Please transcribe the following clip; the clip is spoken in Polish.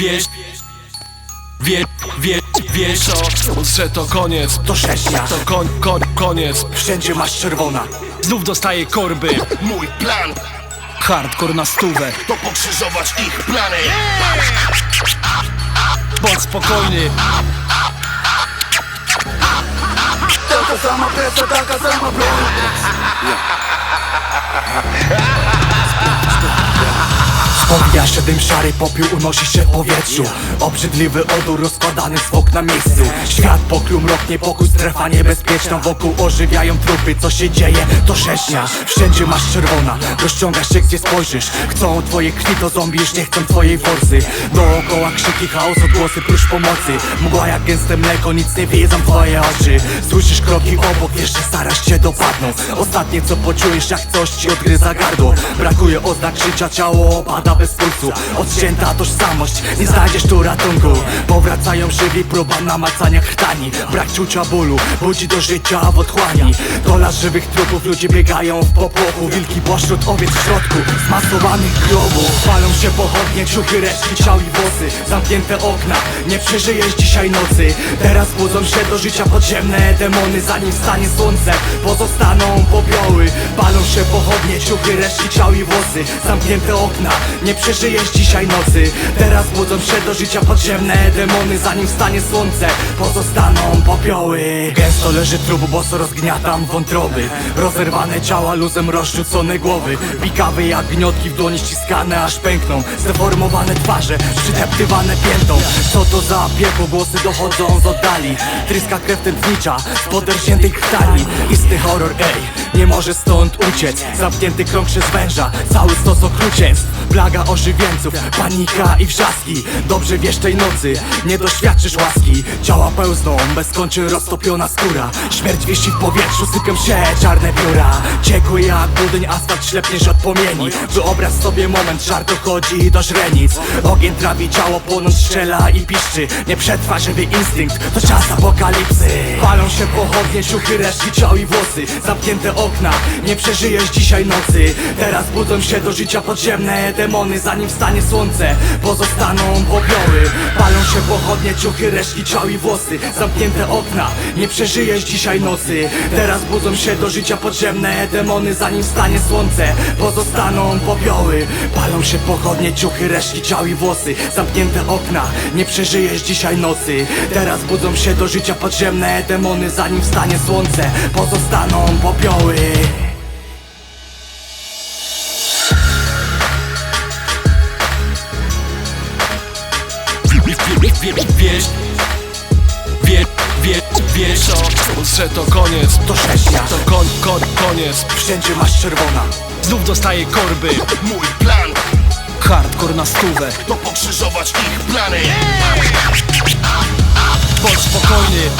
Wiesz, wie, wie, wiesz o, że to koniec. To sześnia, To koń, koń, koniec. Wszędzie masz czerwona. Znów dostaję korby. Mój plan. Hardcore na stówę. To pokrzyżować ich plany. Bądź spokojny. Taka sama presja, taka sama broń Się dym szary, popiół unosi się w powietrzu. Obrzydliwy odór rozkładany zwłok na miejscu. Świat pokrył mrok, niepokój, strefa niebezpieczna. Wokół ożywiają trupy, co się dzieje? To rzeźnia. Wszędzie masz czerwona, rozciągasz się gdzie spojrzysz. Chcą twoje krwi, to zombie już nie chcą twojej forsy. Dookoła krzyki, chaos, odgłosy, prócz pomocy. Mgła jak gęste mleko, nic nie wiedzą twoje oczy. Słyszysz kroki obok, wiesz, że zaraz cię dopadną. Ostatnie co poczujesz, jak coś ci odgryza gardło. Brakuje oznak życia, ciało opada bez pulsu Odcięta tożsamość, nie znajdziesz tu ratunku. Powracają żywi, próba namacania krtani. Brak czucia bólu, budzi do życia w otchłani. Dola żywych trupów, ludzie biegają w popłochu. Wilki pośród owiec w środku, zmasowanych grobów Palą się pochodnie, ciuchy, resztki, ciał i włosy. Zamknięte okna, nie przeżyjesz dzisiaj nocy. Teraz budzą się do życia podziemne demony. Zanim wstanie słońce, pozostaną popioły. Palą się pochodnie, ciuchy, resztki, ciał i włosy. Zamknięte okna, nie przeżyjesz dzisiaj nocy. Teraz budzą się do życia podziemne demony Zanim wstanie słońce, pozostaną popioły. Gęsto leży trup, boso rozgniatam wątroby. Rozerwane ciała, luzem rozrzucone głowy. Pikawy jak gniotki w dłoni ściskane aż pękną. Zdeformowane twarze, przydeptywane piętą. Co to za piekło, głosy dochodzą z oddali. Tryska krew tętnicza z poderżniętej krtani Istny horror, ej, nie może stąd uciec. Zamknięty krąg przez węża, cały stos okrucieństw Plaga ożywieńców, panika i wrzaski. Dobrze wiesz tej nocy, nie doświadczysz łaski. Ciała pełzną, bez kończyn roztopiona skóra. Śmierć wisi w powietrzu, sypią się czarne pióra Ciekły jak budyń, asfalt ślepniesz od płomieni Wyobraź sobie moment, żar dochodzi do źrenic. Ogień trawi ciało, płonąc strzela i piszczy. Nie przetrwa żywy instynkt, to czas apokalipsy. Palą się pochodnie, ciuchy, resztki, ciał i włosy. Zamknięte okna, nie przeżyjesz dzisiaj nocy. Teraz budzą się do życia podziemne demony. Zanim wstanie słońce, pozostaną popioły. Palą się pochodnie, ciuchy, resztki, ciał i włosy. Zamknięte okna, nie przeżyjesz dzisiaj nocy. Teraz budzą się do życia podziemne demony. Zanim wstanie słońce, pozostaną popioły. Palą się pochodnie, ciuchy, resztki, ciał i włosy. Zamknięte okna, nie przeżyjesz dzisiaj nocy. Teraz budzą się do życia podziemne demony Zanim wstanie słońce, pozostaną popioły. Wiesz, wie, wie, wiesz o, że to koniec. To sześnia, To koń, koń, koniec. Wszędzie masz czerwona. Znów dostaję korby. Mój plan. Hardcore na stówę. To pokrzyżować ich plany. Bądź spokojny